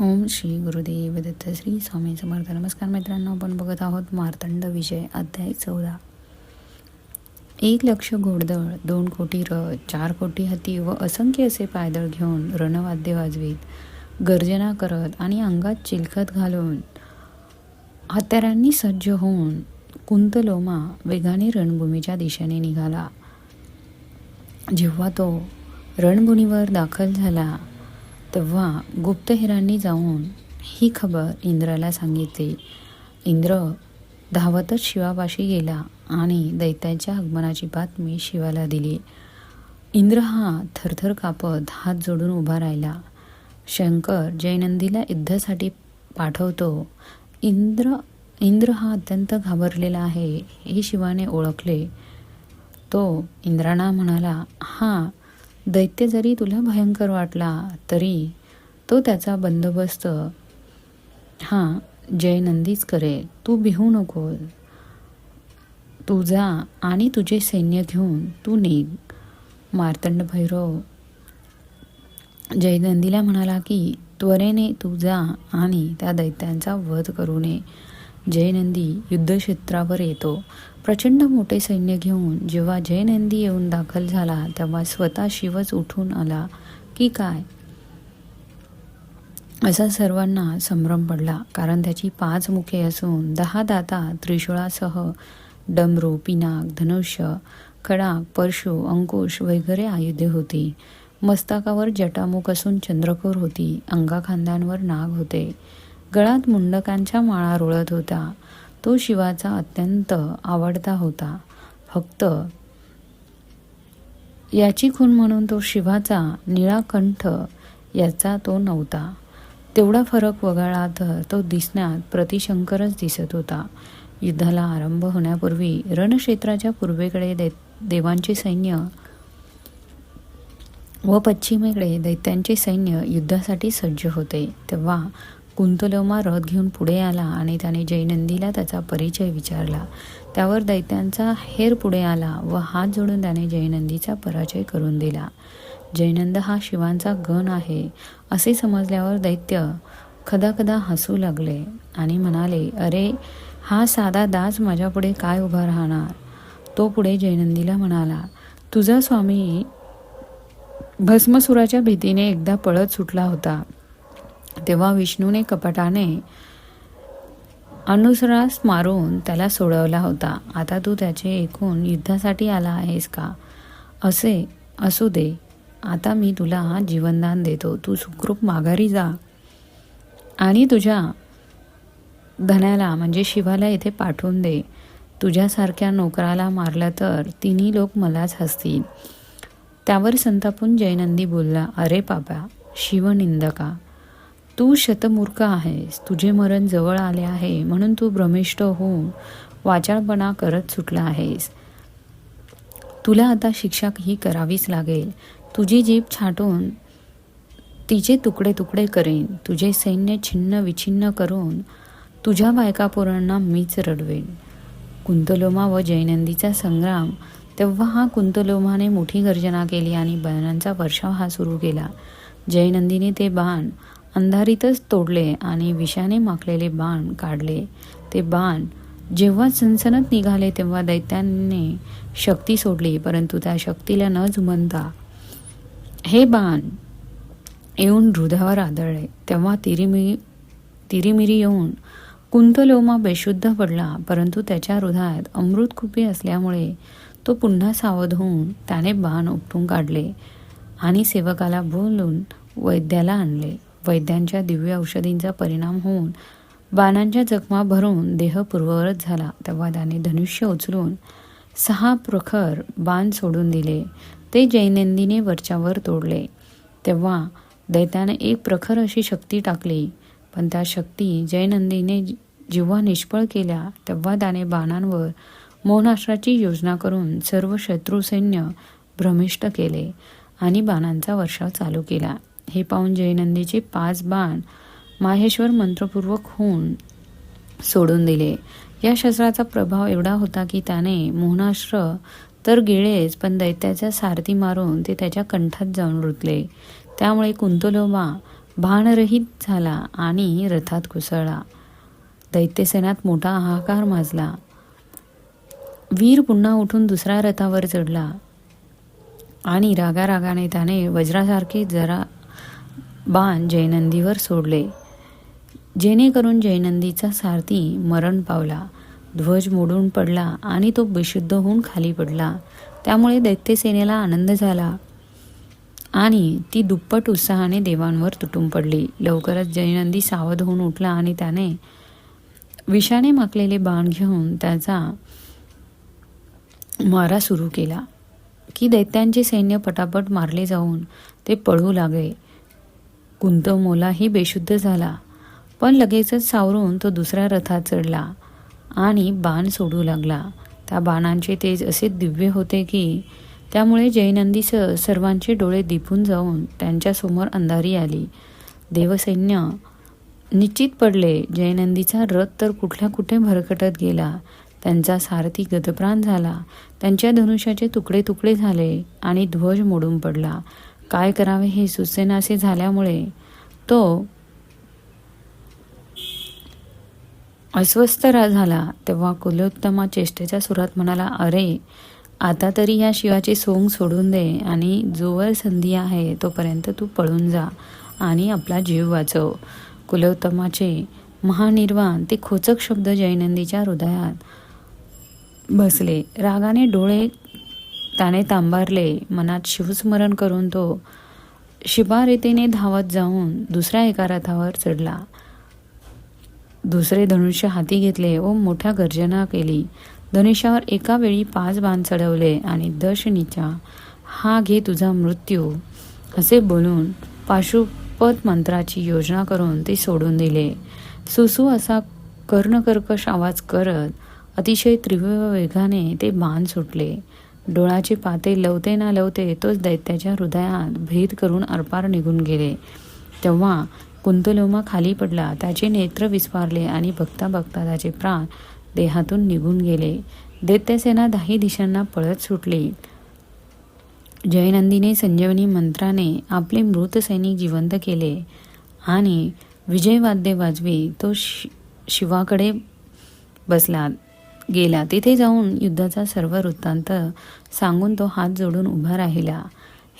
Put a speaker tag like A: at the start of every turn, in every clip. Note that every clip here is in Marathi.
A: ओम श्री गुरुदेव दत्त श्री स्वामी समर्थ. नमस्कार मित्रांनो आपण बघत आहोत मार्तंड विजय अध्याय चौदा. एक लक्ष घोडदळ दोन कोटी र चार कोटी हत्ती व असंख्य असे पायदळ घेऊन रणवाद्य वाजवीत. गर्जना करत आणि अंगात चिलखत घालून हत्यारांनी सज्ज होऊन कुंतलोमा वेगाने रणभूमीच्या दिशेने निघाला. जेव्हा तो रणभूमीवर दाखल झाला तेव्हा गुप्तहेरांनी जाऊन ही खबर इंद्राला सांगितली. इंद्र धावतच शिवापाशी गेला आणि दैत्याच्या आगमनाची बातमी शिवाला दिली. इंद्र हा थरथर कापत हात जोडून उभा राहिला. शंकर जयनंदीला युद्धासाठी पाठवतो. इंद्र इंद्र हा अत्यंत घाबरलेला आहे हे शिवाने ओळखले. तो इंद्राणा म्हणाला हा दैत्य जरी तुला भयंकर वाटला तरी तो त्याचा बंदोबस्त हा जयनंदीच करेल तू भिवू नको. तू जा आणि तुझे सैन्य घेऊन तू निघ. मार्तंड भैरव जयनंदीला म्हणाला की त्वरेने तू जा आणि त्या दैत्यांचा वध करू नये. जयनंदी युद्धक्षेत्रावर येतो. प्रचंड मोठे सैन्य घेऊन जेव्हा जयनंदी येऊन दाखल झाला तेव्हा स्वतः शिवच उठून आला की काय? असा सर्वांना संभ्रम पडला. कारण त्याची पाच मुखे असून दहा दाता त्रिशूळासह डमरू पिनाक धनुष्य खडाक परशु अंकुश वगैरे आयुधे होती. मस्तकावर जटामुख असून चंद्रकोर होती. अंगाखांद्यांवर नाग होते. गळात मुंडकांच्या माळा रुळत होता तो शिवाचा अत्यंत आवडता होता. फक्त याची खून म्हणून तो शिवाचा निळा कंठ याचा तो नव्हता. तेवढा फरक वगळला तर तो दिसण्यात प्रतिशंकरच दिसत होता. युद्धाला आरंभ होण्यापूर्वी रणक्षेत्राच्या पूर्वेकडे दे देवांचे सैन्य व पश्चिमेकडे दैत्यांचे सैन्य युद्धासाठी सज्ज होते. तेव्हा कुंतलोमा रथ घेऊन पुढे आला आणि त्याने जयनंदीला त्याचा परिचय विचारला. त्यावर दैत्यांचा हेर पुढे आला व हात जोडून त्याने जयनंदीचा पराजय करून दिला. जयनंद हा शिवांचा गण आहे असे समजल्यावर दैत्य खदाखदा हसू लागले आणि म्हणाले अरे हा साधा दास माझ्यापुढे काय उभा राहणार? तो पुढे जयनंदीला म्हणाला तुझा स्वामी भस्मसुराच्या भीतीने एकदा पळत सुटला होता. तेव्हा विष्णूने कपटाने अनुसरास मारून त्याला सोडवला होता. आता तू त्याचे एकूण युद्धासाठी आला आहेस का? असे असू दे. आता मी तुला जीवनदान देतो. तू सुखरूप माघारी जा. आणि तुझ्या धन्याला म्हणजे शिवाला इथे पाठवून दे. तुझ्यासारख्या नोकराला मारलं तर तिन्ही लोक मलाच हसतील. त्यावर संतापून जयनंदी बोलला अरे पापा शिवनिंदका. तू शतमूर्ख आहेस तुझे मरण जवळ आले आहे म्हणून तू भ्रमिष्ठ होऊन वाचाळपणा करत सुटला आहेस. तुला आता शिक्षा ही करावीच लागेल. तुझी जीभ छाटून तिचे तुकडे तुकडे करेन. तुझे सैन्य छिन्न विछिन्न करून तुझ्या बायकापोरांना मीच रडवेन. कुंतलोमा व जयनंदीचा संग्राम तेव्हा हा कुंतलोमाने मोठी गर्जना केली आणि बाणांचा वर्षाव हा सुरू केला. जयनंदीने ते बाण अंधारीतच तोडले आणि विषाने माखलेले बाण काढले. ते बाण जेव्हा सनसनत निघाले तेव्हा दैत्याने शक्ती सोडली परंतु त्या शक्तीला न जुमनता हे बाण येऊन हृदयावर आदळले. तेव्हा तिरिमिरी तिरिमिरी येऊन कुंतलोमा बेशुद्ध पडला परंतु त्याच्या हृदयात अमृत कुपी असल्यामुळे तो पुन्हा सावध होऊन त्याने बाण उपटून काढले आणि सेवकाला बोलून वैद्याला आणले. वैद्यांच्या दिव्य औषधींचा परिणाम होऊन बाणांच्या जखमा भरून देह पूर्ववत झाला. तेव्हा त्याने धनुष्य उचलून सहा प्रखर बाण सोडून दिले. ते जैनंदीने वरच्यावर तोडले. तेव्हा दैत्याने एक प्रखर अशी शक्ती टाकली. पण त्या शक्ती जयनंदीने जेव्हा निष्फळ केल्या तेव्हा त्याने बाणांवर मोहनास्त्राची योजना करून सर्व शत्रू सैन्य भ्रमिष्ट केले आणि बाणांचा वर्षाव चालू केला. हे पाहून जयनंदीचे पाच बाण माहेश्वर मंत्रपूर्वक होऊन सोडून दिले. या शस्त्राचा प्रभाव एवढा होता की त्याने मोहनाश्र तर गिळेच पण दैत्याचा सारथी मारून ते त्याच्या कंठात जाऊन रुतले. त्यामुळे कुंतलोमा भानरहित झाला आणि रथात कोसळला. दैत्यसेनात मोठा हाहाकार माजला. वीर पुन्हा उठून दुसऱ्या रथावर चढला आणि रागारागाने त्याने वज्रासारखे जरा बाण जयनंदीवर सोडले. जेणेकरून जयनंदीचा सारथी मरण पावला. ध्वज मोडून पडला आणि तो बेशुद्ध होऊन खाली पडला. त्यामुळे दैत्यसेनेला आनंद झाला आणि ती दुप्पट उत्साहाने देवांवर तुटून पडली. लवकरच जयनंदी सावध होऊन उठला आणि त्याने विषाने माकलेले बाण घेऊन त्याचा मारा सुरू केला. की दैत्यांचे सैन्य पटापट मारले जाऊन ते पळू लागले. कुंतमोलाही बेशुद्ध झाला. पण लगेचच सावरून तो दुसऱ्या रथात चढला आणि बाण सोडू लागला. त्या बाणांचे तेज असे दिव्य होते की त्यामुळे जयनंदीसह सर्वांचे डोळे दिपून जाऊन त्यांच्यासमोर अंधारी आली. देवसैन्य निश्चित पडले. जयनंदीचा रथ तर कुठल्या कुठे भरकटत गेला. त्यांचा सारथी गतप्राण झाला. त्यांच्या धनुष्याचे तुकडे तुकडे झाले आणि ध्वज मोडून पडला. काय करावे हे सुचेनासे झाल्यामुळे तो अस्वस्थ झाला. तेव्हा कुलोत्तमा चेष्टेच्या सुरात म्हणाला अरे आता तरी या शिवाचे सोंग सोडून दे आणि जोवर संधी आहे तोपर्यंत तू पळून जा आणि आपला जीव वाचव. कुलोत्तमाचे महानिर्वाण ते खोचक शब्द जयनंदीच्या हृदयात बसले. रागाने डोळे त्याने तांबारले मनात शिवस्मरण करून तो शिबारितीने धावत जाऊन दुसऱ्या एका रथावर चढला. दुसरे धनुष्य हाती घेतले व मोठ्या गर्जना केली. धनुष्यावर एका वेळी पाच बाण चढवले आणि दशनीच्या हा घे तुझा मृत्यू असे बोलून पाशुपत मंत्राची योजना करून ते सोडून दिले. सुसू असा कर्णकर्कश आवाज करत अतिशय तीव्र वेगाने ते बाण सुटले. डोळाचे पाते लवते ना लवते तोच दैत्याच्या हृदयात भेद करून अर्पार निघून गेले. तेव्हा कुंतलोमा खाली पडला. त्याचे नेत्र विस्फारले आणि बघता बघता त्याचे प्राण देहातून निघून गेले. दैत्यसेना दहाही दिशांना पळत सुटली. जयनंदीने संजीवनी मंत्राने आपले मृत सैनिक जिवंत केले आणि विजयवाद्य वाजवी तो शि शिवाकडे बसला. गेला तिथे जाऊन युद्धाचा सर्व वृत्तांत सांगून तो हात जोडून उभा राहिला.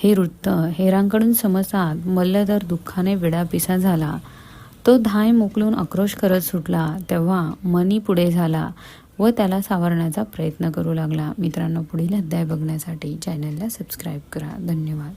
A: हे वृत्त हेरांकडून समजतात मल्लधर दुःखाने विडापिसा झाला. तो धाय मोकलून आक्रोश करत सुटला. तेव्हा मनी पुढे झाला व त्याला सावरण्याचा प्रयत्न करू लागला. मित्रांनो पुढील अध्याय बघण्यासाठी चॅनलला सबस्क्राईब करा. धन्यवाद.